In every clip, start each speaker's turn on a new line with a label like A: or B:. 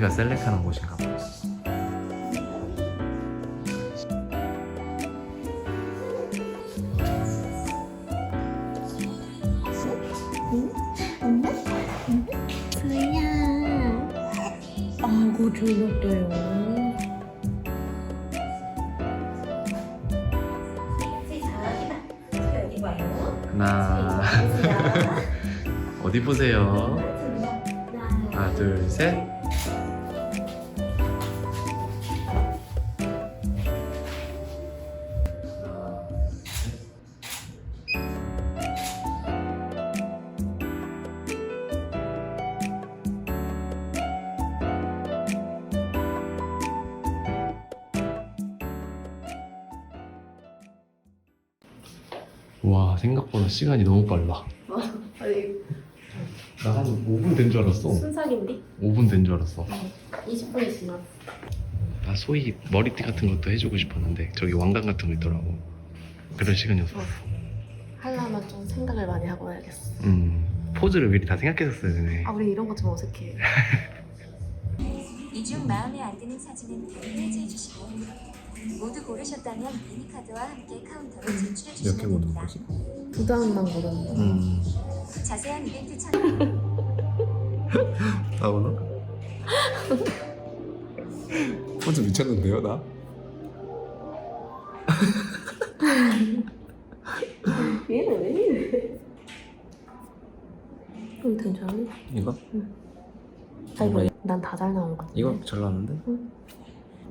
A: 얘가 셀렉하는 곳인가 봐.
B: 소희야 아고 졸렸대요
A: 하나 어디 보세요? 하나 둘 셋. 와 생각보다 시간이 너무 빨라.
B: 아니
A: 나 한 5분 된 줄 알았어.
B: 순삭인데?
A: 5분 된 줄 알았어.
B: 20분이 지났어
A: 나 소희 머리띠 같은 것도 해주고 싶었는데 저기 왕관 같은 거 있더라고. 그럴 시간이 없어.
B: 하려면 좀 생각을 많이 하고 해야겠어
A: 음 포즈를 미리 다 생각했었어야 되네.
B: 아 우리 이런 거 좀 어색해
C: 이중 마음에 안 드는 사진은 페이지해 주시고 모두 고르셨다면 미니카드와 함께 카운터로 제출해
A: 몇개
C: 주시면
A: 보는
C: 됩니다.
A: 거지?
B: 두 장만 고르는
A: 음
C: 자세한 이벤트 참여
A: 나오나? 포즈 미쳤는데요 나?
B: 얘는 왜 이래 응 괜찮니?
A: 이거?
B: 잘 보여 난다 잘 나온 것 같아
A: 이거 잘 나왔는데?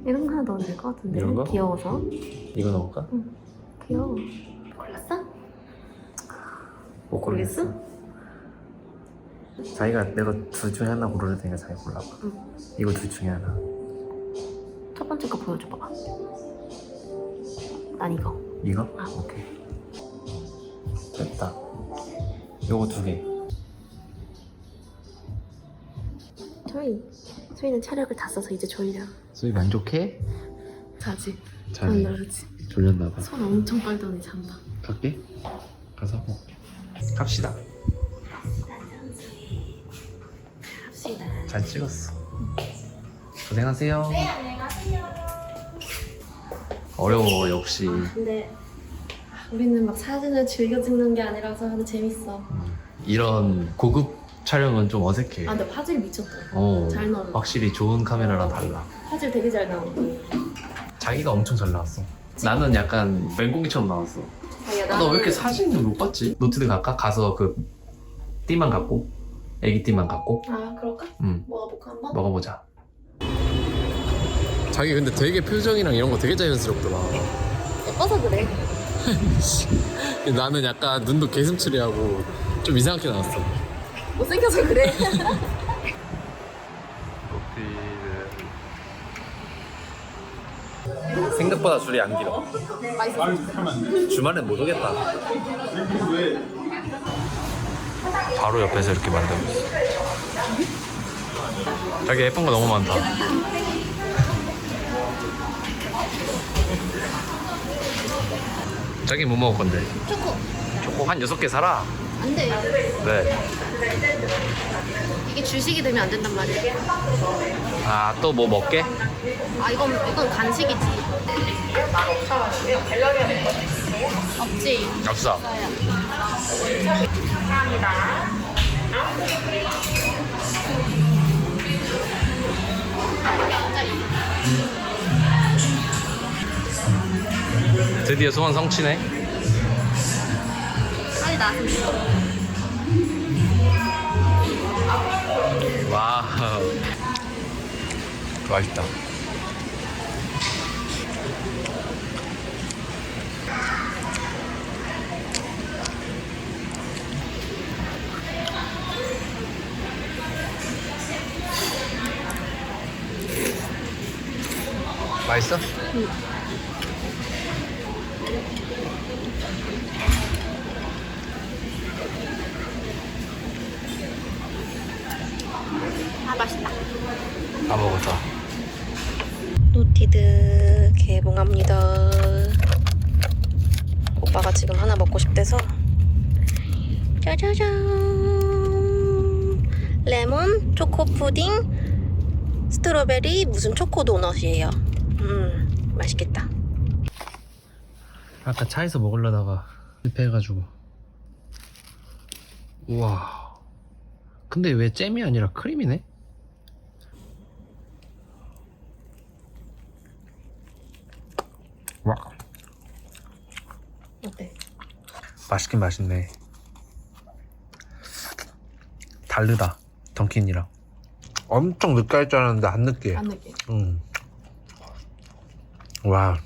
B: 이런 거 하나 넣어도 될것 같은데
A: 이런 거?
B: 귀여워서
A: 이거 넣을까?
B: 귀여워 골랐어?
A: 못
B: 고르겠어?
A: 자기가 내가 둘 중에 하나 고를 테니까 자기 골라봐
B: 응.
A: 이거 둘 중에 하나
B: 첫 번째 거 보여줘봐 난 이거
A: 이거?
B: 아.
A: 오케이 됐다 요거 두개
B: 저희 저희는 체력을 다 써서 이제 졸려
A: 소희 만족해?
B: 자지. 잘안 나르지.
A: 졸렸나 봐.
B: 손 엄청 빨더니 잔다
A: 갈게. 가서 하고 갑시다
B: 합시다.
A: 잘 찍었어. 고생하세요. 네 안녕하세요. 어려워 역시.
B: 근데 우리는 막 사진을 즐겨 찍는 게 아니라서 하도 재밌어.
A: 이런 고급 촬영은 좀 어색해.
B: 아 근데 화질 미쳤다.
A: 어,
B: 잘 나온다.
A: 확실히 좋은 카메라랑 달라
B: 화질 되게 잘 나온다
A: 자기가 엄청 잘 나왔어. 나는 약간 맹꽁이처럼 나왔어.
B: 자기야
A: 아, 너왜 이렇게 사진을 못 봤지? 노트드 갈까? 가서 그 띠만 갖고 애기 띠만 갖고.
B: 아 그럴까?
A: 응.
B: 먹어볼까 한번?
A: 먹어보자. 자기 근데 되게 표정이랑 이런 거 되게 자연스럽더라.
B: 예뻐서 그래.
A: 나는 약간 눈도 개슴츠레하고 좀 이상하게 나왔어.
B: 못생겨서 그래
A: 생각보다 줄이 안 길어.
B: 맛있어
A: 주말엔 못 오겠다. 바로 옆에서 이렇게 만들고 있어. 자기 예쁜 거 너무 많다. 자기 뭐 먹을 건데?
B: 초코.
A: 초코 한 여섯 개 사라.
B: 안돼
A: 네.
B: 이게 주식이 되면 안 된단 말이야
A: 아 또 뭐 먹게?
B: 아 이건 이건 간식이지 없지?
A: 없어. 드디어 소원 성취네.
B: 빨리 좋겠어
A: 와우. 맛있다 맛있어?
B: 아 맛있다
A: 다 먹었다
B: 노티드 개봉합니다. 오빠가 지금 하나 먹고 싶대서 짜자잔 레몬 초코 푸딩
D: 스트로베리 무슨 초코 도넛이에요. 음, 맛있겠다.
A: 아까 차에서 먹으려다가 실패해가지고 우와 근데 왜 잼이 아니라 크림이네? 와
D: 어때?
A: 맛있긴 맛있네 다르다 던킨이랑 엄청 느끼할 줄 알았는데 안 느끼해
D: 안 느끼해.
A: 음. 와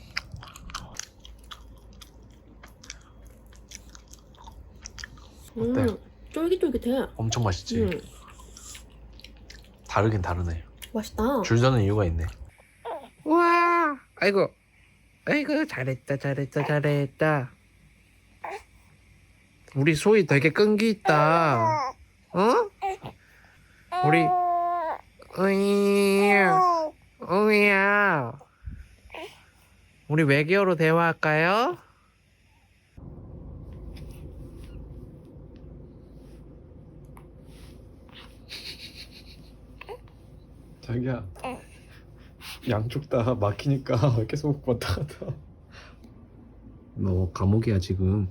A: 어때?
D: 음, 쫄깃쫄깃해.
A: 엄청 맛있지?
D: 음,
A: 다르긴 다르네
D: 맛있다.
A: 줄 서는 이유가 있네. 와, 아이고, 아이고 잘했다, 잘했다, 잘했다. 우리 소희 되게 끈기 있다. 어? 우리 으이야, 으이야. 우리 외계어로 대화할까요?
E: 자기야 양쪽 다 막히니까 계속 왔다 갔다
A: 너 감옥이야 지금.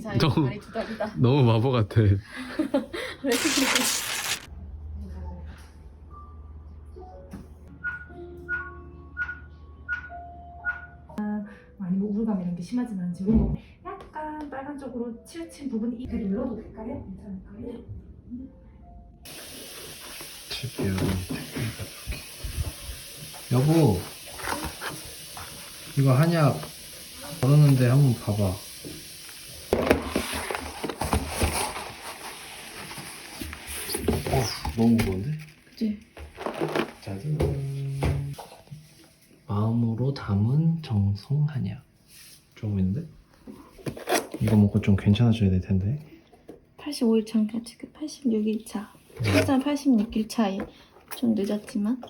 D: 잘
A: 너무-
D: 다리 두 다리다.
A: 너무 마법 같아.
F: 아니 뭐 우울감 이런 게 심하진 않지 음. 약간 빨간 쪽으로 치우친 부분이 이렇게 눌러도 될까요? 괜찮을까요?
A: 여보, 이거 한약 걸었는데 한번 봐봐. 어, 너무 무거운데?
D: 그치?
A: 짜잔. 마 정성 한약. 좋아 보이는데? 이거 먹고 좀 괜찮아져야 될 텐데.
D: 85일 차니까 지금 86일 차. 출산 86일 차에 좀 늦었지만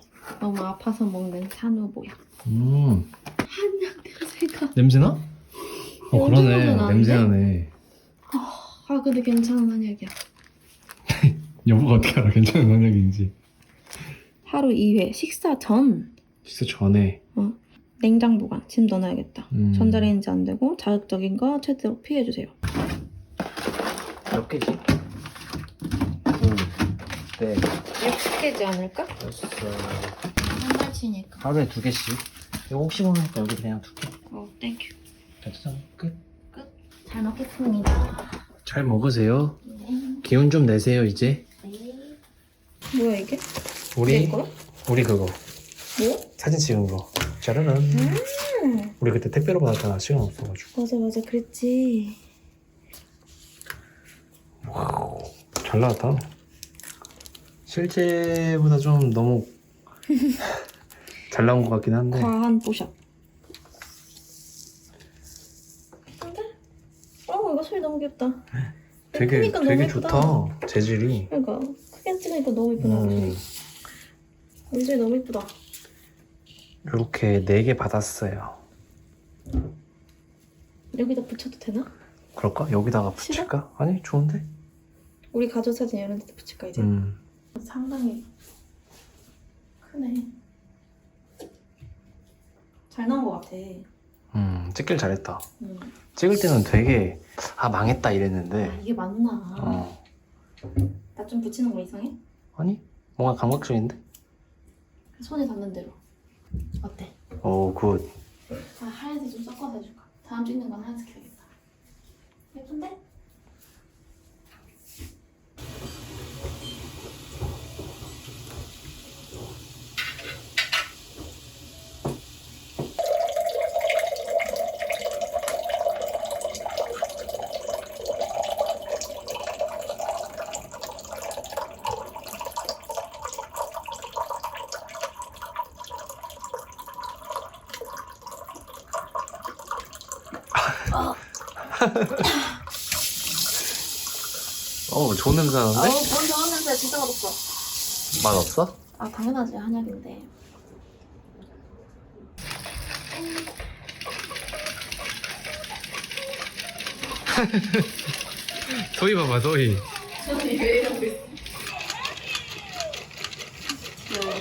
D: 너무 아파서 먹는 산후보약.
A: 음,
D: 한약 냄새가.
A: 냄새나? 어, 그러네. 냄새나네.
D: 아 근데 괜찮은 한약이야.
A: 여보가 어떻게 알아? 괜찮은 한약인지.
D: 하루 2회 식사 전
A: 진짜 전에.
D: 냉장 보관 지금 넣어놔야겠다.
A: 음.
D: 전자레인지 안 되고 자극적인 거 최대로 피해주세요.
A: 몇 개지? 둘, 넷,
D: 60개지 않을까?
A: 여섯.
D: 한 달치니까.
A: 하루에 두 개씩. 이거 혹시 모르니까 여기 그냥 두 개.
D: 어, 땡큐.
A: 됐어. 끝.
D: 잘 먹겠습니다.
A: 잘 먹으세요. 기운 좀 내세요 이제.
D: 뭐야 이게?
A: 우리
D: 거야?
A: 우리 그거
D: 뭐?
A: 사진 찍은 거. 짜라란. 우리 그때 택배로 받았잖아. 시간 없어가지고.
D: 맞아 맞아 그랬지.
A: 와우. 잘 나왔다. 실제보다 좀 너무 잘 나온 것 같긴 한데.
D: 과한 뽀샵. 근데? 어 이거 소리 너무 귀엽다.
A: 되게
D: 크니까 너무
A: 되게
D: 예쁘다.
A: 좋다. 재질이.
D: 그러니까 크게 찍으니까 너무 예쁘다.
A: 음,
D: 물질 너무 예쁘다.
A: 이렇게 네 개 받았어요.
D: 여기다 붙여도 되나?
A: 그럴까? 여기다가
D: 싫어?
A: 붙일까? 아니 좋은데.
D: 우리 가족 사진 이런 데다 붙일까 이제?
A: 음.
D: 상당히 크네. 잘 나온 것 같아.
A: 음, 찍길 잘했다.
D: 음.
A: 찍을 때는 되게 아 망했다
D: 아
A: 이랬는데.
D: 이게 맞나?
A: 어.
D: 나 좀 붙이는 거 이상해?
A: 아니 뭔가 감각적인데?
D: 손에 닿는 대로. 어때?
A: 오 굿.
D: 아 하얀색 좀 섞어서 해줄까? 다음 찍는 건 하얀색 해야겠다. 예쁜데?
A: 어 좋은 냄새 나는데?
D: 아우 뭔 좋은 냄새 진짜 맛없어.
A: 맛 없어?
D: 아 당연하지 한약인데.
A: 소희 봐봐 소희
D: 저는 왜 이러고 있어? 귀여워.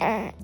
G: 아.